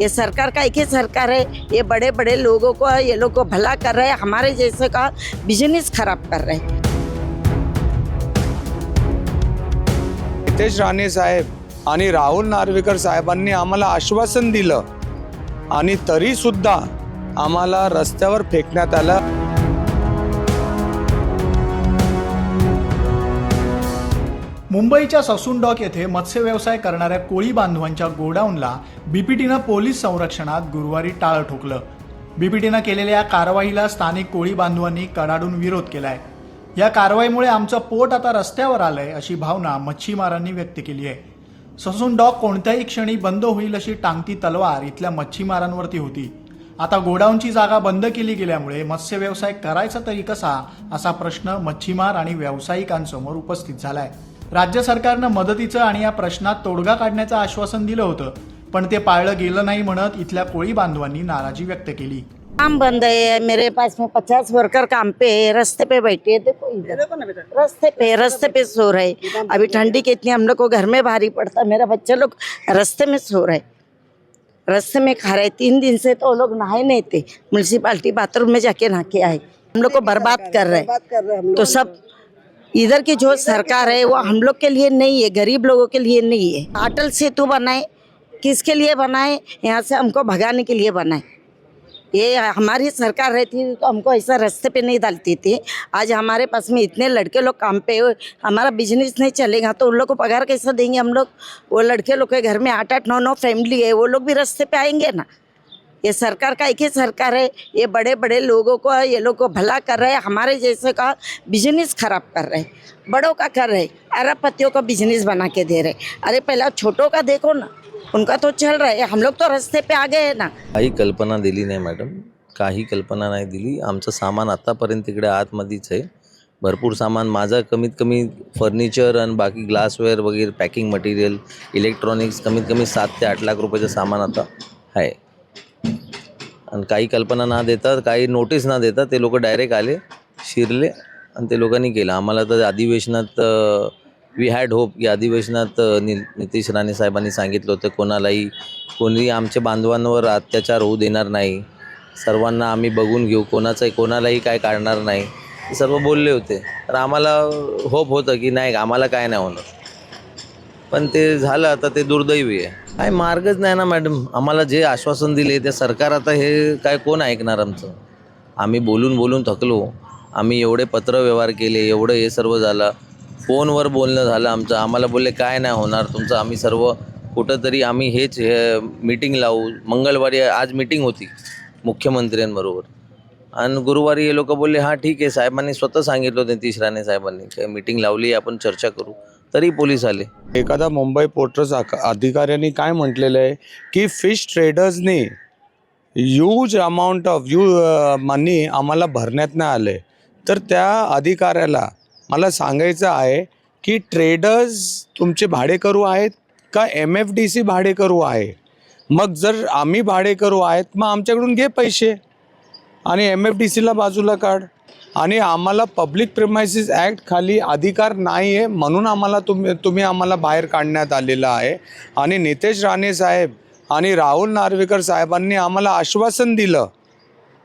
ये सरकार का एक ही सरकार है ये बड़े बड़े लोगों को ये लोग को भला कर रहे हैं हमारे जैसे का बिजनेस खराब कर रहे हैं। नितेश राणे साहेब आणि राहुल नार्वेकर साहेबांनी आम्हाला आश्वासन दिलं आणि तरीसुद्धा आम्हाला रस्त्यावर फेकण्यात आलं. मुंबईच्या ससून डॉक येथे मत्स्य व्यवसाय करणाऱ्या कोळी बांधवांच्या गोडाऊनला बीपीटीनं पोलीस संरक्षणात गुरुवारी टाळं ठोकलं. बीपीटीनं केलेल्या या कारवाईला स्थानिक कोळी बांधवांनी कडाडून विरोध केलाय. या कारवाईमुळे आमचं पोट आता रस्त्यावर आलंय अशी भावना मच्छीमारांनी व्यक्त केली आहे. ससून डॉक कोणत्याही क्षणी बंद होईल अशी टांगती तलवार इथल्या मच्छीमारांवरती होती. आता गोडाऊनची जागा बंद केली गेल्यामुळे मत्स्य व्यवसाय करायचा तरी कसा असा प्रश्न मच्छीमार आणि व्यावसायिकांसमोर उपस्थित झालाय. राज्य सरकारनं मदतीचं आणि या प्रश्नात तोडगा काढण्याचं आश्वासन दिलं होतं पण ते पाळलं गेलं नाही म्हणत इथल्या कोळी बांधवांनी नाराजी व्यक्त केली. काम बंद है मेरे पास में पचास वर्कर काम पे है रास्ते पे बैठे हैं देखो इधर। रास्ते पे रास्ते पे सो रहे अभी ठंडी कितनी हम लोग को घर में भारी पड़ता मेरा बच्चा लोग रास्ते में सो रहे रास्ते में खा रहे तीन दिन से तो लोग नहाए नहीं थे। म्यूनसिपाल्टी बाथरूम में जाके नहा के आए। हम लोग को बर्बाद कर रहे हैं। तो सब इधर की जो सरकार है, वो हम लोग के लिए नहीं है, गरीब लोगों के लिए नहीं है। अटल सेतु बनाए, किसके लिए बनाए? यहाँ से हमको भगाने के लिए बनाए। ये हमारी सरकार रहती तो हमको ऐसा रास्ते पे नहीं डालती थी। आज हमारे पास में इतने लड़के लोग काम पे हो हमारा बिज़नेस नहीं चलेगा तो उन लोग को पगार कैसा देंगे हम लोग? वो लड़के लोग के घर में आठ आठ, नौ नौ फैमिली है, वो लोग भी रास्ते पे आएँगे ना। ये सरकार का एक ही सरकार है ये बड़े बड़े लोगों को ये लोग को भला कर रहे हैं हमारे जैसे का बिजनेस खराब कर रहे हैं बड़ों का कर रहे हैं अरबपतियों का बिजनेस बना के दे रहे अरे पहला छोटों का देखो ना उनका तो चल रहा है हम लोग तो रस्ते पे आ गए हैं ना। काही कल्पना दिली नाही मॅडम काही कल्पना नाही दिली. आमचं सामान आत्तापर्यंत तिकडे आतमध्येच आहे. भरपूर सामान माझं कमीत कमी फर्निचर आणि बाकी ग्लासवेअर वगैरे पॅकिंग मटेरियल इलेक्ट्रॉनिक्स कमीत कमी सात ते आठ लाख रुपयाचं सामान आता आहे. आणि काही कल्पना ना देता काही नोटीस ना देता ते लोक डायरेक्ट आले शिरले आणि ते लोकांनी केलं. आम्हाला तर अधिवेशनात वी हॅड होप की अधिवेशनात नि नितीश राणे साहेबांनी सांगितलं होतं कोणालाही कोणी आमच्या बांधवांवर अत्याचार होऊ देणार नाही. सर्वांना आम्ही बघून घेऊ कोणाचंही कोणालाही काय काढणार नाही. सर्व बोलले होते. तर आम्हाला होप होतं की नाही आम्हाला काय नाही होणार. पण ते झालं आता ते दुर्दैवी आहे. काय मार्गच नाही ना मॅडम. आम्हाला जे आश्वासन दिले ते सरकार आता हे काय कोण ऐकणार आमचं? आम्ही बोलून बोलून थकलो. आम्ही एवढे पत्र व्यवहार केले एवढं हे सर्व झालं. फोनवर बोलणं झालं आमचं. आम्हाला बोलले काय नाही होणार. तुमचं आम्ही सर्व कुठंतरी आम्ही हेच हे मीटिंग लावू. मंगळवारी आज मीटिंग होती मुख्यमंत्र्यांबरोबर. आणि गुरुवारी हे लोक बोलले हां ठीक आहे साहेबांनी स्वतः सांगितलं होतं नितीश राणे साहेबांनी. काय मीटिंग लावली आपण चर्चा करू. तरी पोलीस आले. एखादा मुंबई पोर्ट्रस अधिकाऱ्यांनी काय म्हटलेलं आहे? की fish ट्रेडर्सनी huge amount of you money आम्हाला भरण्यात नाही आले. तर त्या अधिकाऱ्याला मला सांगायचं आहे की ट्रेडर्स तुमचे भाडेकरू आहेत का एम एफ डी सी भाडेकरू आहे? मग जर आम्ही भाडेकरू आहेत मग आमच्याकडून घे पैसे आणि एम एफ डी सीला बाजूला काढ. आणि आम्हाला पब्लिक प्रिमायसिस ॲक्ट खाली अधिकार नाही आहे म्हणून आम्हाला तुम्ही तुम्ही आम्हाला बाहेर काढण्यात आलेलं आहे. आणि नितेश राणे साहेब आणि राहुल नार्वेकर साहेबांनी आम्हाला आश्वासन दिलं.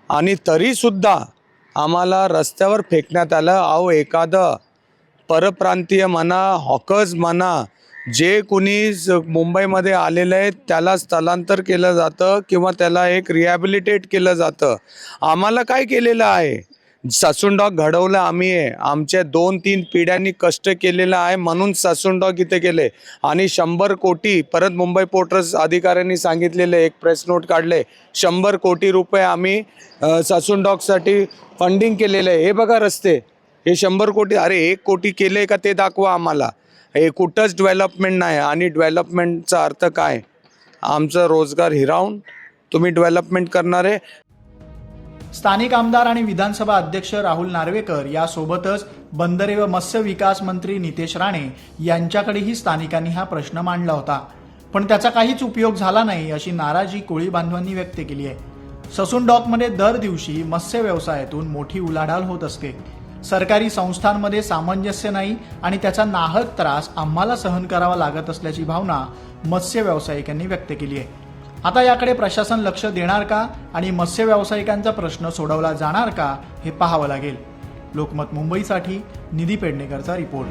आणि तरीसुद्धा आम्हाला रस्त्यावर फेकण्यात आलं. अहो एखादं परप्रांतीय म्हणा हॉकर्स म्हणा जे कुणी मुंबईमध्ये आलेलं आहे त्याला स्थलांतर केलं जातं किंवा त्याला एक रिहॅबिलिटेट केलं जातं. आम्हाला काय केलेलं आहे? ससून डॉग घडवलं आम्ही आहे. आमच्या दोन तीन पिढ्यांनी कष्ट केलेलं आहे म्हणून ससून डॉग इथे केले आणि शंभर कोटी परत मुंबई पोर्टर्स अधिकाऱ्यांनी सांगितलेले एक प्रेस नोट काढले. शंभर कोटी रुपये आम्ही अ, ससून डॉगसाठी फंडिंग केलेलं आहे. हे बघा रस्ते. हे शंभर कोटी अरे एक कोटी केले का ते दाखवा आम्हाला. हे कुठंच डेव्हलपमेंट नाही. आणि डेव्हलपमेंटचा अर्थ काय? आमचं रोजगार हिरावून तुम्ही डेव्हलपमेंट करणार आहे. स्थानिक आमदार आणि विधानसभा अध्यक्ष राहुल नार्वेकर यासोबतच बंदरे व मत्स्य विकास मंत्री नितेश राणे यांच्याकडेही स्थानिकांनी हा प्रश्न मांडला होता. पण त्याचा काहीच उपयोग झाला नाही अशी नाराजी कोळी बांधवांनी व्यक्त केली आहे. ससून डॉकमध्ये दर दिवशी मत्स्य व्यवसायातून मोठी उलाढाल होत असते. सरकारी संस्थांमध्ये सामंजस्य नाही आणि त्याचा नाहक त्रास आम्हाला सहन करावा लागत असल्याची भावना मत्स्य व्यावसायिकांनी व्यक्त केली आहे. आता याकडे प्रशासन लक्ष देणार का आणि मत्स्य व्यावसायिकांचा प्रश्न सोडवला जाणार का हे पाहावं लागेल. लोकमत मुंबईसाठी निधी पेडणेकरचा रिपोर्ट.